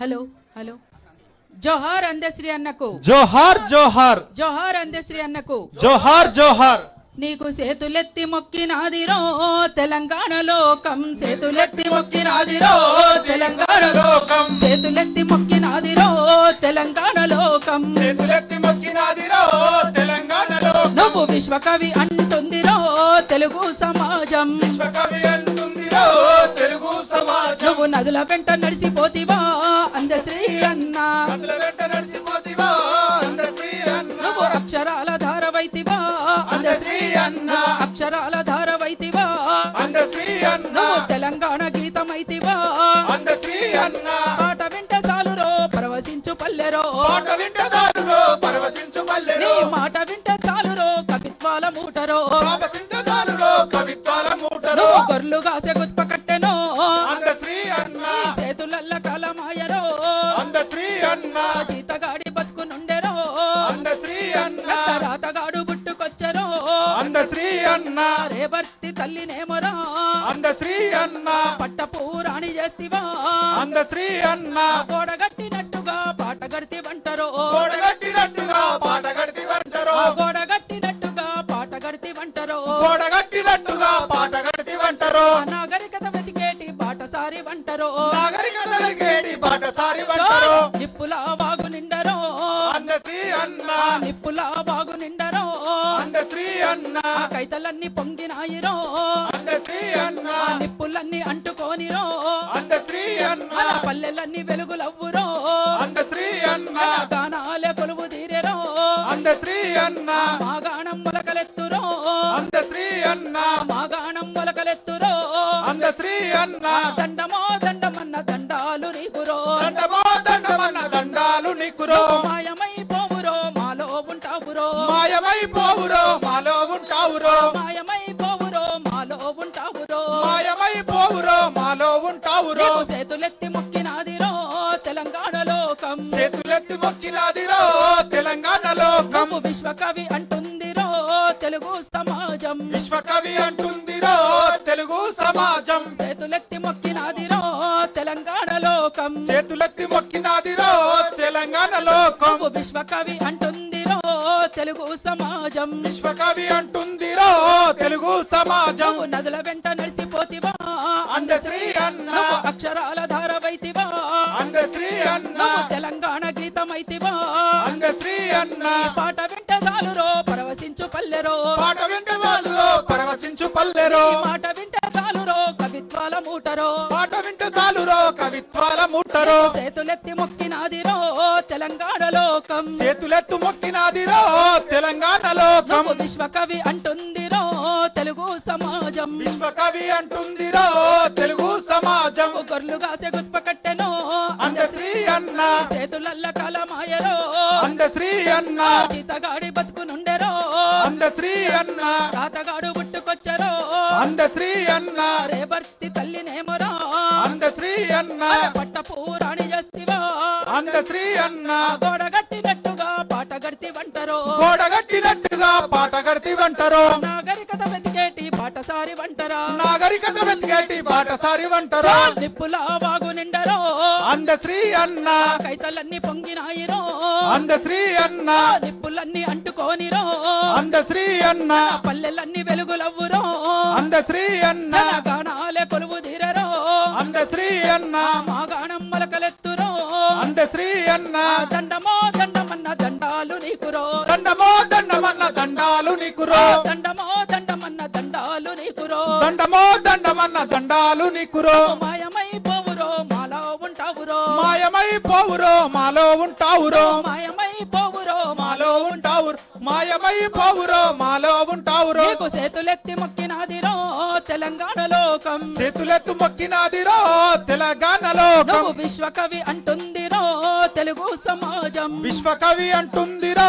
Hello hello. జోహార్ అందశ్రీ అన్నకు. జోహార్ జోహార్. జోహార్ అందశ్రీ అన్నకు. జోహార్ జోహార్. నీకు చేతులెత్తి మొక్కినాదిరో తెలంగాణ లోకం. చేతులెత్తి మొక్కినాదిరో తెలంగాణ లోకం. చేతులెత్తి మొక్కినాదిరో తెలంగాణ లోకం. చేతులెత్తి మొక్కినాదిరో తెలంగాణలో నువ్వు విశ్వకవి అంటుందిరో తెలుగు సమాజం. విశ్వకవి అంటుందిరో తెలుగు సమాజం. నువ్వు నదుల వెంట నడిచిపోతివా అందశ్రీ అన్న. కథల వెంట నడిచిపోతివా అందశ్రీ అన్న. అక్షరాల ధారవైతివా అందశ్రీ అన్న. అక్షరాల ధారవైతివా అందశ్రీ అన్న. తెలంగాణ గీతమైతివా. అందశ్రీ అన్న. పాట వింటే చాలురో పరవశించు పల్లెరో. పాట వింటదారులో పరవశించు నీ పల్లెలో మాట వింటే చాలురో కవిత్వాల మూటరో. కవిత్వాల నువ్వు గొర్రెలు కాసే జీతగాడి బతుకునుండెరో అందశ్రీ అన్న. రాతగాడు అన్న. రేవర్తి తల్లినేమరా అందశ్రీ అన్న. చేస్తివా. గోడగట్టినట్టుగా పాట గడితి వంటరో. గోడగట్టినట్టుగా పాట గడితి వంటరో. గోడగట్టినట్టుగా పాట గడితి వంటరో. గోడగట్టినట్టుగా పాట గడితి వంటరో. నాగరికత వెతికేటి బాటసారి వంటరో. బాటసారి వంటరో. కైతలన్నీ పొంగినాయిరో నిప్పులన్నీ అంటుకోనిరో. పల్లెలన్నీ వెలుగులవ్వురో. గానాలే కొలువు తీరెరో మాగాణం మొలకలెత్తురో. మాగాణం మొలకలెత్తురో. దండమో దండమన్న దండాలు నీకురో. దండమో చేతులెత్తి మొక్కినాదిరో తెలంగాణ లోకం నువ్వు విశ్వకవి అంటుందిరో తెలుగు సమాజం. విశ్వకవి అంటుందిరో తెలుగు సమాజం. చేతులెత్తి మొక్కినాదిరో తెలంగాణ లోకం. చేతులెత్తి మొక్కినాదిరో తెలంగాణ లోకం. విశ్వకవి అంటుందిరో తెలుగు సమాజం. విశ్వకవి అంటుందిరో తెలుగు సమాజం. నదుల వెంట అన్న పాట వింటే చాలురో పరవశించు పల్లెరో. పాట వెంట వాళ్ళులో పరవశించు పల్లెరో. మాట వింటే చాలురో కవిత్వాల మూటరో. పాట వింట చాలురో కవిత్వాల ముట్టరో చేతులెత్తి మొక్కినాదిరో తెలంగాణ లోకం. చేతులెత్తు మొక్కినాదిరో తెలంగాణ లోకం. విశ్వకవి అంటుందిరో తెలుగు సమాజం. విశ్వకవి అంటుందిరో అన్న. చేతులల్ల కలమాయరో అందశ్రీ అన్న. జీతగాడి బతుకునుండెరో. అందశ్రీ అన్న. రాతగాడు పుట్టుకొచ్చరో. అందశ్రీ అన్న. రేవర్తి తల్లినేమరా. అందశ్రీ అన్న. పట్టపూరాణి చేస్తివా. అందశ్రీ అన్న. గోడ గట్టినట్టుగా పాట గడితి వంటరో. గోడగట్టినట్టుగా పాట గడితి వంటరో. నాగరికత వెతికేటి పాటసారి వంటరా. నాగరికత వెతికేటి బాటసారి వంటరో. నిప్పుల వాగు నిండరో. అందశ్రీ అన్న. కైతలన్నీ పొంగినాయిరో. అందశ్రీ అన్న. నిప్పులన్నీ అంటుకోనిరో. అందశ్రీ అన్న. పల్లెలన్నీ వెలుగులవ్వురో. అందశ్రీ అన్న. గానాలే కొలువు తీరరో. అందశ్రీ అన్న. మాగాణం మొలకలెత్తురో. అందశ్రీ అన్న. దండమో దండమన్న దండాలు నీకురో. మాయమై పోవురో మాలో ఉంటావురో. మాయమై పోవురో మాలో ఉంటావురో. మాయమై పోవురో మాలో ఉంటావు మాయమై పోవురో మాలో ఉంటావురో. చేతులెత్తి మొక్కినాదిరో తెలంగాణ లోకం. చేతులెత్తు మొక్కినాదిరో తెలంగాణ లోకం. నువ్వు విశ్వకవి అంటుందిరో తెలుగు సమాజం. విశ్వకవి అంటుందిరో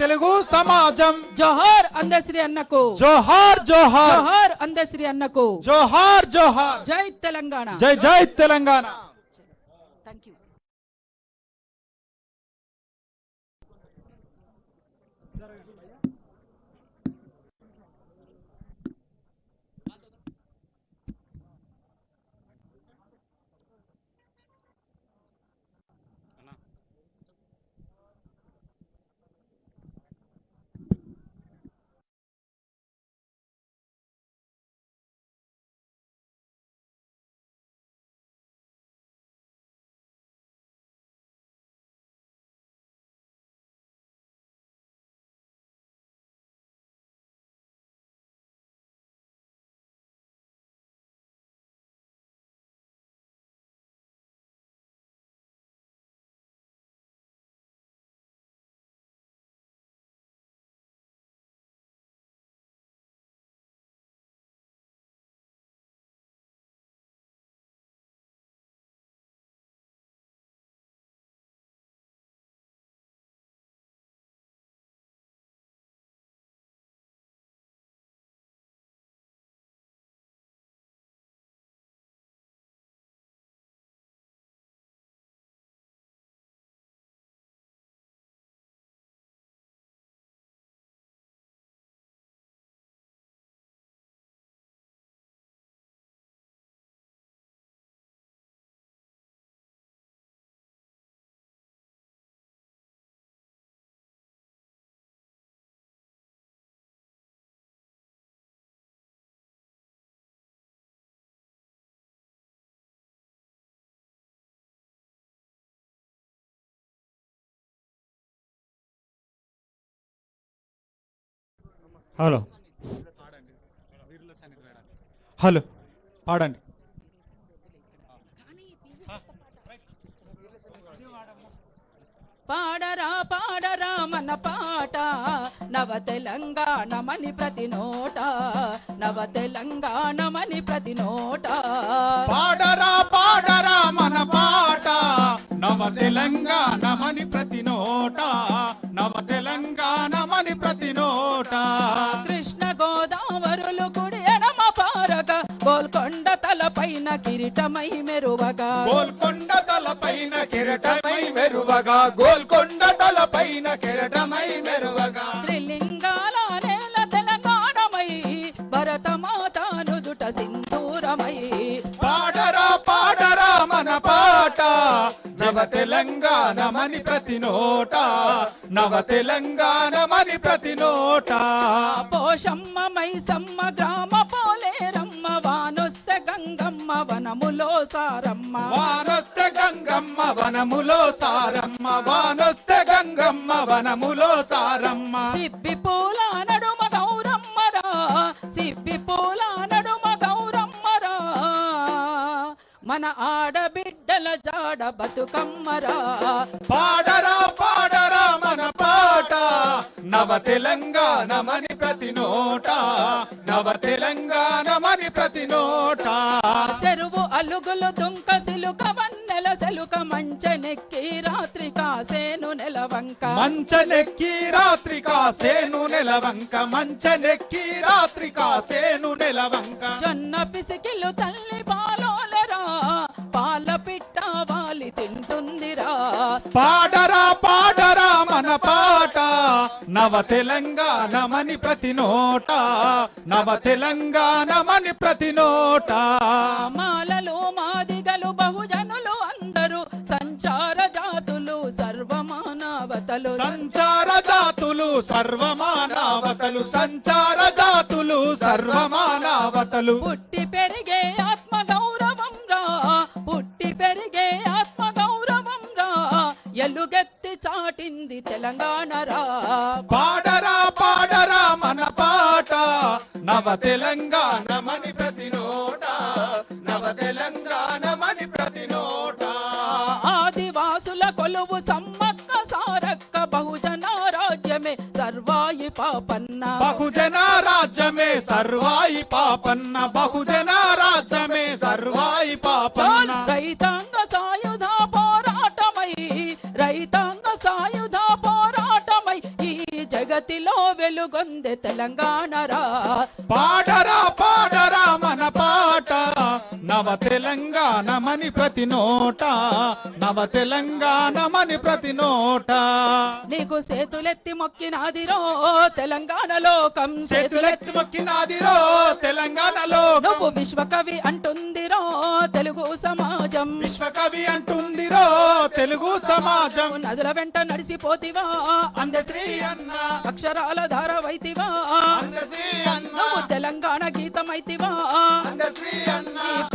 తెలుగు సమాజం. జోహార్ అందశ్రీ అన్నకు. జోహార్ జోహార్. జోహార్ అందశ్రీ అన్నకు. జోహార్ జోహార్. జై తెలంగాణ. జై జై Telangana. Thank you hello. Hello. పాడండి. పాడరా పాడరా మన పాట. నవ తెలంగాణమని ప్రతి నోట. నవ తెలంగాణమని ప్రతి నోట. పాడరా పాడరా మన పాట. నవ తెలంగాణమని కిరీటమై మెరువగా. గోల్కొండ తలపైన కిరటమై మెరువగా. గోల్కొండ తలపైన కిరటమై మెరువగా. త్రిలింగాల నేల తెలంగాణమై భరత మాతా నుదుట సింధూరమై. పాడరా పాడరా మన పాట నవ తెలంగాణమని ప్రతి నోట నవ తెలంగాణమని ప్రతి నోట పోషమ్మ మైసమ్మ వనములో సారమ్మ. వానొస్తే గంగమ్మ వనములో సారమ్మ వానొస్తే గంగమ్మ వనములో సారమ్మ. సిబ్బి పూల నడుమ గౌరమ్మరా సిబ్బి పూల నడుమ గౌరమ్మరా. మన ఆడబిడ్డల జాడ బతుకమ్మరా. పాడరా పాడరా మన పాట. నవ తెలంగాణమని ప్రతి నోట. నవ తెలంగాణమని ప్రతి నెలవంక మంచనెక్కి రాత్రి కాసేను నెలవంక. మంచనెక్కి రాత్రి కాసేను నెలవంక. జొన్న పిసికిలు తల్లి పాలోలరా పాల పిట్ట వాలి తింటుందిరా. పాడరా పాడరా మన పాట. నవ తెలంగాణమని ప్రతి నోట. నవ తెలంగాణమని ప్రతి నోట. మాలలు మాదిగలు సర్వమానవతలు సంచార జాతులు సర్వమానవతలు. పుట్టి పెరిగే ఆత్మ గౌరవం రా పుట్టి పెరిగే ఆత్మ గౌరవం రా ఎలుగెత్తి చాటింది తెలంగాణ రా. పాడరా పాడరా మన పాట నవ తెలంగాణమని ప్రతి పాపన్న. బహుజన రాజ్యమే సర్వాయి పాపన్న. బహుజన రాజ్యమే సర్వాయి పాపన్న. రైతాంగ సాయుధ పోరాటమై రైతాంగ సాయుధ పోరాటమై ఈ జగతిలో వెలుగొందె తెలంగాణ రా. పాడరా పాడరా మన పాట. నవ తెలంగాణమని ప్రతి నోట నవ తెలంగాణమని ప్రతి నోట. నీకు సేతులెత్తి మొక్కినాదిరో తెలంగాణ లోకం చేతులెత్తి మొక్కినాదిరో తెలంగాణలో నువ్వు విశ్వకవి అంటుందిరో తెలుగు సమాజం. విశ్వకవి అంటుందిరో తెలుగు సమాజం. నదుల వెంట నడిసిపోతివా అందశ్రీ అన్న. అక్షరాల అన్న. నువ్వు తెలంగాణ గీతమైతివా. అందశ్రీ అన్న.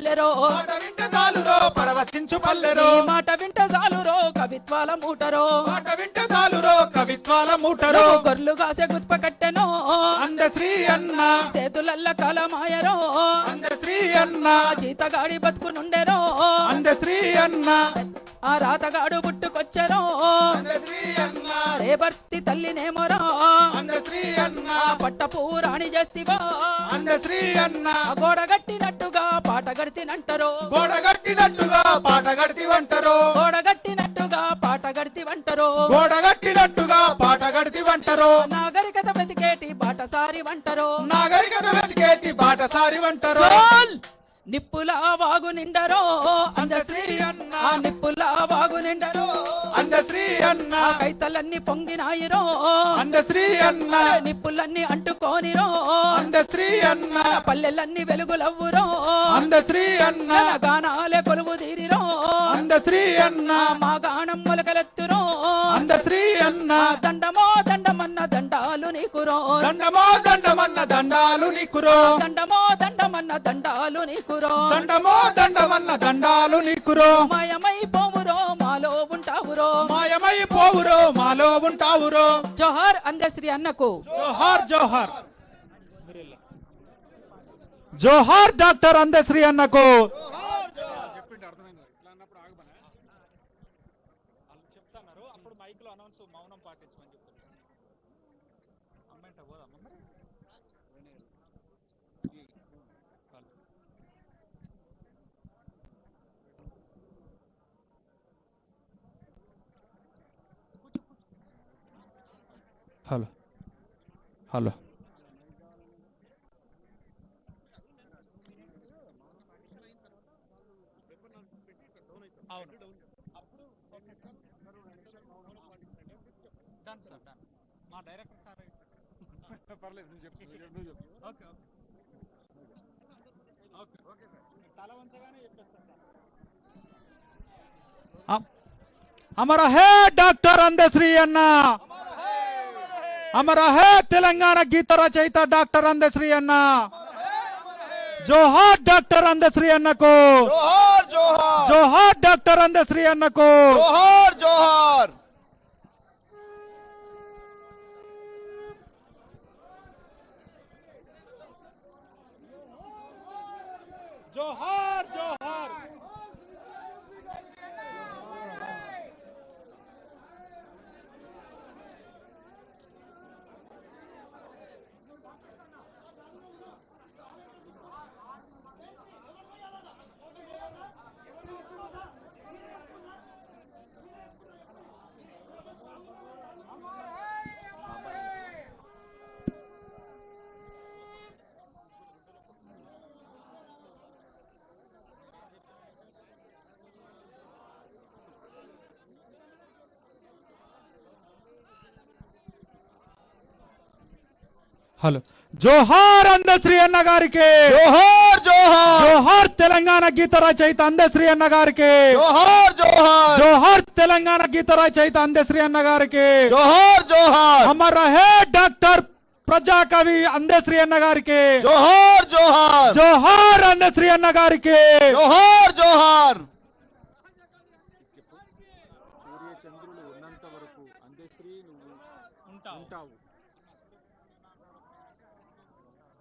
పల్లెరో. పాట వింటే చాలురో పరవశించు పల్లెరో. మాట వింటే చాలురో కవిత్వాల మూటరో. పాట వింటే చాలురో కవిత్వాల మూటరో. గొర్రెలు కాసే గుత్ప కట్టెనో. అందశ్రీ అన్న. చేతులల్ల కాలమాయరో. అందశ్రీ అన్న. ఆ జీతగాడి బతుకునుండెరో అందశ్రీ అన్న. ఆ రాతగాడు పుట్టుకొచ్చెరో అన్న రేబర్తి తల్లినేమోరా అందశ్రీ అన్న పట్టపు రాణి చేస్తివా. అన్న గోడ గట్టినట్టుగా పాట గడితినంటరో. గోడ కట్టినట్టుగా పాట గడితి వంటరో గోడ గట్టినట్టుగా పాట గడితి వంటరో గోడ కట్టినట్టుగా పాట గడితి వంటరో నాగరికత బ్రతికేటి బాటసారి వంటరో నాగరికత వెతికేటి బాటసారి వంటరో! నిప్పుల వాగు నిండరో. అందశ్రీ అన్న ఆ నిప్పుల అన్న కైతలన్నీ పొంగినాయిరో. అందశ్రీ అన్న నిప్పులన్నీ అంటుకోనిరో. అందశ్రీ అన్న పల్లెలన్నీ వెలుగులవ్వురో. అందశ్రీ అన్న గానాలే కొలువు తీరిరో. అందశ్రీ అన్న మా గానం మొలకలెత్తురో. అందశ్రీ అన్న దండమో దండమన్న దండాలు నీకురో. దండమో దండమన్న దండాలు నీకురో. దండమో దండమన్న దండాలు నీకురో. దండమో దండమన్న దండాలు నీకురో. మాయమై శాస్త్రి అన్నకు. జోహార్ జోహార్. జోహార్ డాక్టర్ అందశ్రీ అన్నకు. Hello hello done sir done మా డైరెక్టర్ సార్ పర్లేదు నువ్వు చెప్పు నువ్వు చెప్పు, ఓకే ఓకే తల వంచగానే చెప్పేస్తాను అమర హే డాక్టర్ అందశ్రీ అన్న. అమర హే తెలంగాణ గీత రచయిత డాక్టర్ అందశ్రీ అన్న జోహార్ డాక్టర్ అందశ్రీ అన్నకు జోహార్ జోహార్ జోహార్ డాక్టర్ అందశ్రీ అన్నకు జోహార్ జోహార్ జోహార్ జోహార్ హలో. జోహార్ అందశ్రీ అన్న గారికి. జోహార్ జోహార్. జోహార్ తెలంగాణ గీత రచయిత అందశ్రీ అన్న గారికి. జోహార్ జోహార్. జోహార్ తెలంగాణ గీత రచయిత అందశ్రీ అన్న గారికి. జోహార్ జోహార్. అమర్ రహే డాక్టర్ ప్రజాకవి అందశ్రీ అన్న గారికి. జోహార్ జోహార్. జోహార్ అందశ్రీ అన్న గారికి. జోహార్ జోహార్. సూర్య చంద్రులు ఉన్నంత వరకు అందశ్రీ నువ్వు ఉంటావు.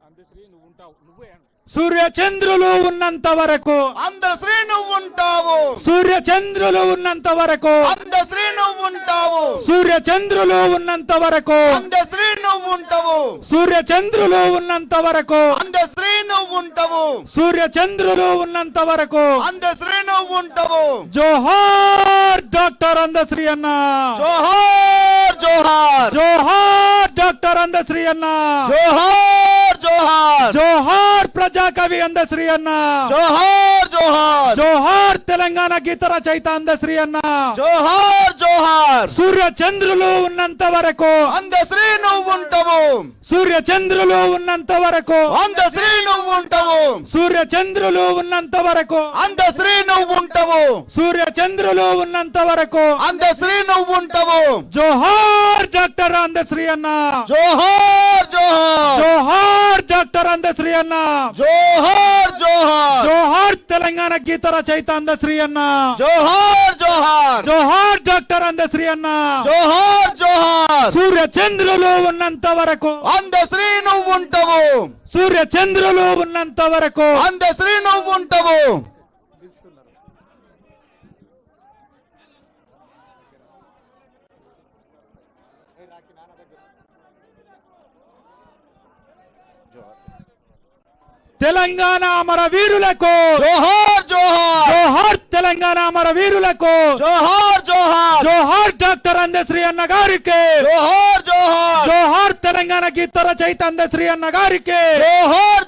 అందశ్రీ నువ్వు ఉంటావు నువ్వే అను. సూర్య చంద్రులు ఉన్నంత వరకు అందశ్రీ నువ్వు ఉంటావు సూర్య చంద్రులు ఉన్నంత వరకు అందశ్రీ నువ్వు ఉంటావు సూర్య చంద్రులు ఉన్నంత వరకు అందశ్రీ నువ్వు ఉంటావు సూర్య చంద్రులు ఉన్నంత వరకు అందశ్రీ నువ్వు ఉంటావు సూర్య చంద్రులు ఉన్నంత వరకు అందశ్రీ నువ్వు ఉంటావు జోహార్ డాక్టర్ అందశ్రీ అన్న. జోహార్ జోహార్. జోహార్ డాక్టర్ అందశ్రీ అన్న. జోహార్. జోహార్. జోహార్ ప్రజాకవి అందశ్రీ అన్న. జోహార్ జోహార్. జోహార్ తెలంగాణ గీత రచయిత అందశ్రీ అన్న. జోహార్ జోహార్. సూర్య చంద్రులు ఉన్నంత వరకు. అందశ్రీ నువ్వు ఉంటావు. సూర్య చంద్రులు ఉన్నంత వరకు. అందశ్రీ నువ్వు ఉంటావు. సూర్య చంద్రులు ఉన్నంత వరకు. అందశ్రీ నువ్వు ఉంటావు. సూర్య చంద్రులు ఉన్నంత వరకు. అందశ్రీ నువ్వు ఉంటావు. జోహార్ డాక్టర్ అందశ్రీ అన్న. జోహార్ జోహార్. జోహార్ డాక్టర్ అందశ్రీ అన్న. జోహార్ జోహార్. జోహార్ తెలంగాణ గీత రచయిత అందశ్రీ అన్న. జోహార్ జోహార్. జోహార్ డాక్టర్ అందశ్రీ అన్న. జోహార్ జోహార్. సూర్య చంద్రులు ఉన్నంత వరకు. అందశ్రీ నువ్వు ఉంటావు. సూర్య చంద్రులు ఉన్నంత వరకు. అందశ్రీ నువ్వు ఉంటావు. తెలంగాణ అమర వీరులకు జోహార్ జోహార్. జోహార్ తెలంగాణ అమర వీరులకు జోహార్ జోహార్. జోహార్ డాక్టర్ అందశ్రీ అన్న గారికి. జోహార్ జోహార్. జోహార్ తెలంగాణ గీత రచయిత అందశ్రీ అన్న గారికి. జోహార్